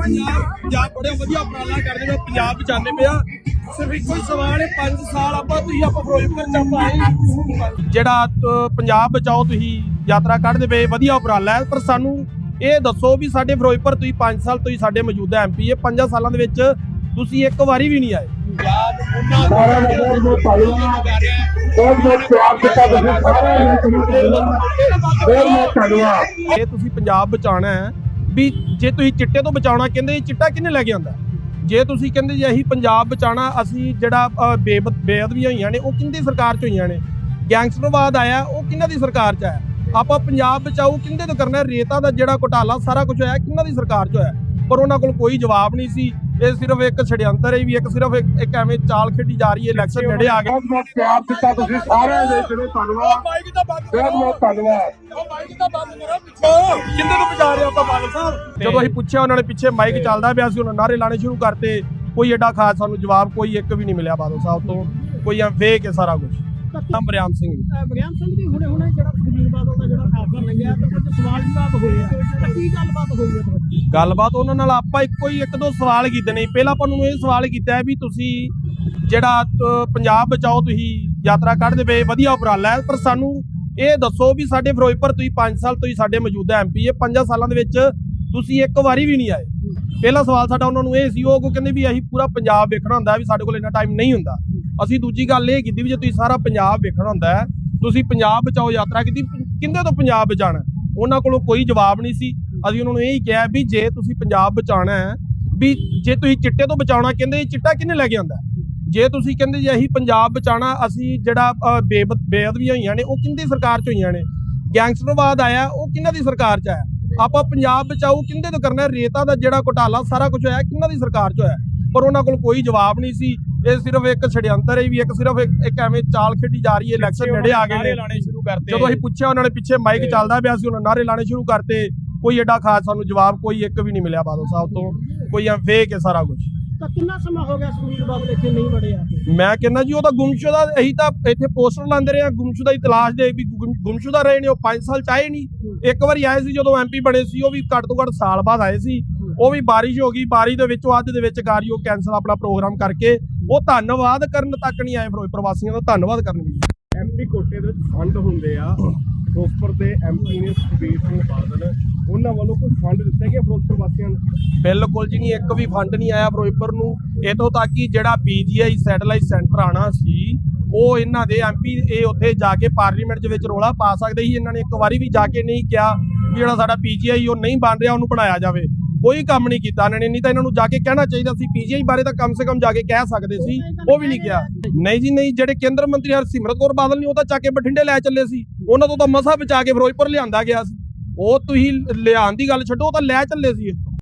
ਪੰਜਾਬ ਪੰਜਾਬ ਬੜੇ ਵਧੀਆ ਉਪਰਾਲਾ ਕਰਦੇ ਪਏ ਪੰਜਾਬ ਬਚਾਉਂਦੇ ਪਿਆ ਸਿਰਫ ਇੱਕੋ ਹੀ ਸਵਾਲ ਹੈ 5 ਸਾਲ ਆਪਾਂ ਤੁਸੀਂ ਆਪਾਂ ਫਿਰੋਜ਼ਪੁਰ ਚ ਆਪਾਂ ਆਏ ਜਿਹੜਾ ਪੰਜਾਬ ਬਚਾਓ ਤੁਸੀਂ ਯਾਤਰਾ ਕੱਢਦੇ ਪਏ ਵਧੀਆ ਉਪਰਾਲਾ ਹੈ ਪਰ ਸਾਨੂੰ ਇਹ ਦੱਸੋ ਵੀ ਸਾਡੇ ਫਿਰੋਜ਼ਪੁਰ ਤੁਸੀਂ 5 ਸਾਲ ਤੁਸੀਂ ਸਾਡੇ ਮੌਜੂਦਾ ਐਮਪੀ ਹੈ 5 ਸਾਲਾਂ ਦੇ ਵਿੱਚ ਤੁਸੀਂ ਇੱਕ ਵਾਰੀ ਵੀ ਨਹੀਂ ਆਏ। ਪੰਜਾਬ ਸਾਰਿਆਂ ਨੇ ਬਹੁਤ ਬਹੁਤ ਧੰਨਵਾਦ ਬਹੁਤ ਬਹੁਤ ਪਿਆਰ ਦਿੱਤਾ ਤੁਸੀਂ ਸਾਰਿਆਂ ਨੇ। ਬਹੁਤ ਬਹੁਤ ਧੰਨਵਾਦ। ਇਹ ਤੁਸੀਂ ਪੰਜਾਬ ਬਚਾਉਣਾ ਹੈ ਵੀ ਜੇ ਤੁਸੀਂ ਚਿੱਟੇ ਤੋਂ ਬਚਾਉਣਾ ਕਹਿੰਦੇ ਇਹ ਚਿੱਟਾ ਕਿਹਨੇ ਲੈ ਕੇ ਆਂਦਾ ਜੇ ਤੁਸੀਂ ਕਹਿੰਦੇ ਜੇ ਅਸੀਂ ਪੰਜਾਬ ਬਚਾਉਣਾ ਅਸੀਂ ਜਿਹੜਾ ਬੇਅਦਬੀਆਂ ਹੋਈਆਂ ਨੇ ਉਹ ਕਿੰਦੀ ਸਰਕਾਰ ਚ ਹੋਈਆਂ ਨੇ? ਗੈਂਗਸਟਰਵਾਦ ਆਇਆ ਉਹ ਕਿਹਨਾਂ ਦੀ ਸਰਕਾਰ ਚ ਆਇਆ? ਆਪਾਂ ਪੰਜਾਬ ਬਚਾਓ ਕਿੰਦੇ ਤੋਂ ਕਰਨਾ? ਰੇਤਾ ਦਾ ਜਿਹੜਾ ਘੁਟਾਲਾ ਸਾਰਾ ਕੁਝ ਹੋਇਆ ਕਿਹਨਾਂ ਦੀ ਸਰਕਾਰ ਚ ਹੋਇਆ? ਪਰ ਉਹਨਾਂ ਕੋਲ ਕੋਈ ਜਵਾਬ ਨਹੀਂ ਸੀ। ਇਹ ਸਿਰਫ ਇੱਕ ਛੜਯੰਤਰ ਹੈ ਵੀ ਇੱਕ ਸਿਰਫ ਇੱਕ ਐਵੇਂ ਚਾਲ ਖੇਡੀ ਜਾ ਰਹੀ ਹੈ ਇਲੈਕਸ਼ਨ ਨੇੜੇ ਆ ਗਏ। ਬਹੁਤ ਬਹੁਤ ਪਿਆਰ ਦਿੱਤਾ ਤੁਸੀਂ ਸਾਰਿਆਂ ਨੇ ਜਿਹੜੇ ਧੰਨਵਾਦ। ਦਾ ਬਹੁਤ ਬਹੁਤ ਧੰਨਵਾਦ। ਕਿੰਨੇ ਨੂੰ ਬਚਾ ਰਹੇ ਆਪਾਂ ਬਾਦਲ ਸਾਹਿਬ? ਜਦੋਂ ਅਸੀਂ ਪੁੱਛਿਆ ਉਹਨਾਂ ਨੇ ਪਿੱਛੇ ਮਾਈਕ ਚੱਲਦਾ ਪਿਆ ਸੀ ਉਹਨਾਂ ਨਾਰੇ ਲਾਣੇ ਸ਼ੁਰੂ ਕਰਤੇ। ਕੋਈ ਐਡਾ ਖਾਸ ਸਾਨੂੰ ਜਵਾਬ ਕੋਈ ਇੱਕ ਵੀ ਨਹੀਂ ਮਿਲਿਆ ਬਾਦਲ ਸਾਹਿਬ ਤੋਂ। ਕੋਈ ਐ ਫੇਕ ਹੈ ਸਾਰਾ ਕੁਝ ਨਾਮ ਬਰਿਆਮ ਸਿੰਘ ਜੀ। ਬਗਿਆਨ ਸਿੰਘ ਜੀ ਹੁਣੇ ਹੁਣੇ ਜਿਹੜਾ ਸੁਖਬੀਰ ਬਾਦਲ ਦਾ ਜਿਹੜਾ ਫੈਸਲਾ ਲੰਘਿਆ ਤੇ ਕੁਝ ਸਵਾਲ ਜਵਾਬ ਹੋਏ ਆ। ਤਾਂ ਕੀ ਗੱਲਬਾਤ ਹੋਈ ਹੈ ਤੁਹਾਡੀ? ਗੱਲਬਾਤ ਉਹਨਾਂ ਨਾਲ ਆਪਾਂ ਇੱਕੋ ਹੀ ਇੱਕ ਦੋ ਸਵਾਲ ਕੀਤੇ ਨੇ। ਪਹਿਲਾਂ ਆਪਾਂ ਨੂੰ ਇਹ ਸਵਾਲ ਕੀਤਾ ਹੈ ਵੀ ਤੁਸੀਂ ਜਿਹੜਾ ਪੰਜਾਬ ਬਚਾਓ ਤੁਸੀਂ ਯਾਤਰਾ ਕੱਢਦੇ ਪਏ ਵਧੀਆ ਉਪਰਾਲਾ ਹੈ ਪਰ ਸਾਨੂੰ ਇਹ ਦੱਸੋ ਵੀ ਸਾਡੇ ਫਿਰੋਜ਼ਪੁਰ ਤੁਸੀਂ 5 ਸਾਲ ਤੁਸੀਂ ਸਾਡੇ ਮੌਜੂਦਾ ਐਮਪੀ ਹੈ 5 ਸਾਲਾਂ ਦੇ ਵਿੱਚ ਤੁਸੀਂ ਇੱਕ ਵਾਰੀ ਵੀ ਨਹੀਂ ਆਏ। ਪਹਿਲਾ ਸਵਾਲ ਸਾਡਾ ਉਹਨਾਂ ਨੂੰ ਇਹ ਸੀ, ਉਹ ਕੋ ਕਹਿੰਦੇ ਵੀ ਅਸੀਂ ਪੂਰਾ ਪੰਜਾਬ ਵੇਖਣਾ ਹੁੰਦਾ ਵੀ ਸਾਡੇ ਕੋਲ ਇੰਨਾ ਟਾਈਮ ਨਹੀਂ ਹੁੰਦਾ। ਅਸੀਂ ਦੂਜੀ ਗੱਲ ਇਹ ਕੀਤੀ ਵੀ ਜੇ ਤੁਸੀਂ ਸਾਰਾ ਪੰਜਾਬ ਵੇਖਣਾ ਹੁੰਦਾ ਤੁਸੀਂ ਪੰਜਾਬ ਬਚਾਓ ਯਾਤਰਾ ਕੀਤੀ, ਕਿੰਦੇ ਤੋਂ ਪੰਜਾਬ ਬਚਾਣਾ ਉਹਨਾਂ ਕੋਲੋਂ ਕੋਈ ਜਵਾਬ ਨਹੀਂ ਸੀ। ਅਸੀਂ ਉਹਨਾਂ ਨੂੰ ਇਹ ਹੀ ਕਿਹਾ ਵੀ ਜੇ ਤੁਸੀਂ ਪੰਜਾਬ ਬਚਾਉਣਾ ਹੈ, ਵੀ ਜੇ ਤੁਸੀਂ ਚਿੱਟੇ ਤੋਂ ਬਚਾਉਣਾ, ਕਹਿੰਦੇ ਚਿੱਟਾ ਕਿਹਨੇ ਲੈ ਕੇ ਆਂਦਾ ਜੇ ਤੁਸੀਂ ਕਹਿੰਦੇ ਜੇ ਅਸੀਂ ਪੰਜਾਬ ਬਚਾਉਣਾ ਅਸੀਂ ਜਿਹੜਾ ਬੇਅਦਬੀਆਂ ਹੋਈਆਂ ਨੇ ਉਹ ਕਿੰਦੀ ਸਰਕਾਰ ਚ ਹੋਈਆਂ ਨੇ? ਗੈਂਗਸਟਰਵਾਦ ਆਇਆ ਉਹ ਕਿਹਨਾਂ ਦੀ ਸਰਕਾਰ ਚ ਆਇਆ? ਆਪਾਂ ਪੰਜਾਬ ਬਚਾਓ ਕਿੰਦੇ ਤੋਂ ਕਰਨਾ? ਰੇਤਾ ਦਾ ਜਿਹੜਾ ਘੁਟਾਲਾ ਸਾਰਾ ਕੁਝ ਹੋਇਆ ਕਿਹਨਾਂ ਦੀ ਸਰਕਾਰ ਚ ਹੋਇਆ? ਪਰ ਉਹਨਾਂ ਕੋਲ ਕੋਈ ਜਵਾਬ ਨਹੀਂ ਸੀ। ਇਹ ਸਿਰਫ ਇੱਕ ਛੜਯੰਤਰ ਹੈ ਵੀ ਇੱਕ ਸਿਰਫ ਇੱਕ ਐਵੇਂ ਚਾਲ ਖੇਡੀ ਜਾ ਰਹੀ ਹੈ ਇਲੈਕਸ਼ਨ ਨੇੜੇ ਆ ਗਏ ਨੇ। ਲਾਣੇ ਸ਼ੁਰੂ ਕਰਤੇ। ਜਦੋਂ ਅਸੀਂ ਪੁੱਛਿਆ ਉਹਨਾਂ ਨੇ ਪਿੱਛੇ ਮਾਈਕ ਚੱਲਦਾ ਪਿਆ ਸੀ ਉਹਨਾਂ ਨਾਰੇ ਲਾਣੇ ਸ਼ੁਰੂ ਕਰਤੇ। ਕੋਈ ਐਡਾ ਖਾਸ ਸਾਨੂੰ ਜਵਾਬ ਕੋਈ ਇੱਕ ਵੀ ਨਹੀਂ ਮਿਲਿਆ ਬਾਦਲ ਸਾਹਿਬ ਤੋਂ। ਕੋਈ ਐ ਫੇਕ ਹੈ ਸਾਰਾ ਕੁਝ ਤਾਂ ਕਿੰਨਾ ਸਮਾਂ ਹੋ ਗਿਆ ਸੁਖਬੀਰ ਬਾਦਲ ਇੱਥੇ ਨਹੀਂ ਵੜੇ ਆ ਮੈਂ ਕਹਿੰਦਾ ਜੀ ਉਹ ਤਾਂ ਗੁੰਮਸ਼ੁਦਾ ਅਸੀਂ ਤਾਂ ਇੱਥੇ ਪੋਸਟਰ ਲਾਉਂਦੇ ਰਹੇ ਆ ਗੁੰਮਸ਼ੁਦਾ ਦੀ ਤਲਾਸ਼ ਦੇ ਵੀ ਗੁੰਮ- ਗੁੰਮਸ਼ੁਦਾ ਰਹੇ ਨੇ ਉਹ 5 ਸਾਲ ਚਾਹੇ ਨਹੀਂ ਇੱਕ ਵਾਰੀ ਆਏ ਸੀ ਜਦੋਂ ਐਮਪੀ ਬਣੇ ਸੀ ਉਹ ਵੀ ਘੱਟ ਤੋਂ ਘੱਟ ਸਾਲ ਬਾਅਦ ਆਏ ਸੀ। ਉਹ ਵੀ ਬਾਰਿਸ਼ ਹੋ ਗਈ ਬਾਰਿਸ਼ ਦੇ ਵਿੱਚੋਂ ਅੱਧ ਦੇ ਵਿੱਚ ਕਾਰੀ ਉਹ ਕੈਂਸਲ ਆਪਣਾ ਪ੍ਰੋਗਰਾਮ ਕਰਕੇ ਉਹ ਧੰਨਵਾਦ ਕਰਨ ਤੱਕ ਨਹੀਂ ਆਏ ਫਿਰੋਜ਼ਪੁਰ ਵਾਸੀਆਂ ਦਾ ਧੰਨਵਾਦ ਕਰਨ ਵੀ ਐਮਪੀ ਕੋਟੇ ਦੇ ਵਿੱਚ ਫੰਡ ਹੁੰਦੇ ਆ ਫਿਰੋਜ਼ਪੁਰ ਦੇ ਐਮਪੀ ਨੇ ਸੁਖਬੀਰ ਸਿੰਘ ਬਾਦਲ ਉਹਨਾਂ ਵੱਲੋਂ ਕੋਈ ਫੰਡ ਦਿੱਤੇ ਗਏ ਫਿਰੋਜ਼ਪੁਰ ਵਾਸੀਆਂ ਨੂੰ। ਬਿਲਕੁਲ ਜੀ ਨਹੀਂ, ਇੱਕ ਵੀ ਫੰਡ ਨਹੀਂ ਆਇਆ ਫਿਰੋਜ਼ਪੁਰ ਨੂੰ। ਇਤੋਂ ਤੱਕ ਕਿ ਜਿਹੜਾ ਪੀਜੀਆਈ ਸੈਟੇਲਾਈਟ ਸੈਂਟਰ ਆਣਾ ਸੀ, ਉਹ ਇਹਨਾਂ ਦੇ ਐਮਪੀ ਇਹ ਉੱਥੇ ਜਾ ਕੇ ਪਾਰਲੀਮੈਂਟ ਦੇ ਵਿੱਚ ਰੋਲਾ ਪਾ ਸਕਦੇ ਸੀ। ਇਹਨਾਂ ਨੇ ਇੱਕ ਵਾਰੀ ਵੀ ਜਾ ਕੇ ਨਹੀਂ ਕਿਹਾ ਵੀ ਜਿਹੜਾ ਸਾਡਾ ਪੀਜੀਆਈ ਉਹ ਨਹੀਂ ਬਣ ਰਿਹਾ, ਉਹਨੂੰ ਬਣਾਇਆ ਜਾਵੇ। ਕੋਈ ਕੰਮ ਨਹੀਂ ਕੀਤਾ ਇਹਨਾਂ ਨੇ, ਨਹੀਂ ਤਾਂ ਇਹਨਾਂ ਨੂੰ ਜਾ ਕੇ ਕਹਿਣਾ ਚਾਹੀਦਾ ਸੀ। ਪੀਜੀਆਈ ਬਾਰੇ ਤਾਂ ਕਮ ਸੇ ਕਮ ਜਾ ਕੇ ਕਹਿ ਸਕਦੇ ਸੀ, ਉਹ ਵੀ ਨਹੀਂ ਕਿਹਾ। ਨਹੀਂ ਜੀ, ਨਹੀਂ, ਜਿਹੜੇ ਕੇਂਦਰ ਮੰਤਰੀ ਹਰਸਿਮਰਤ ਕੌਰ ਬਾਦਲ ਨੇ ਉਹ ਤਾਂ ਚੱਕ ਕੇ ਬਠਿੰਡੇ ਲੈ ਚੱਲੇ ਸੀ। ਉਹਨਾਂ ਤੋਂ ਤਾਂ ਮਸਾ ਬਚਾ ਕੇ ਫਿਰੋਜ਼ਪੁਰ ਲਿਆਂਦਾ ਗਿਆ ਸੀ। ਉਹ ਤੁਸੀਂ ਲਿਆਉਣ ਦੀ ਗੱਲ ਛੱਡੋ ਉਹ ਤਾਂ ਲੈ ਚੱਲੇ ਸੀ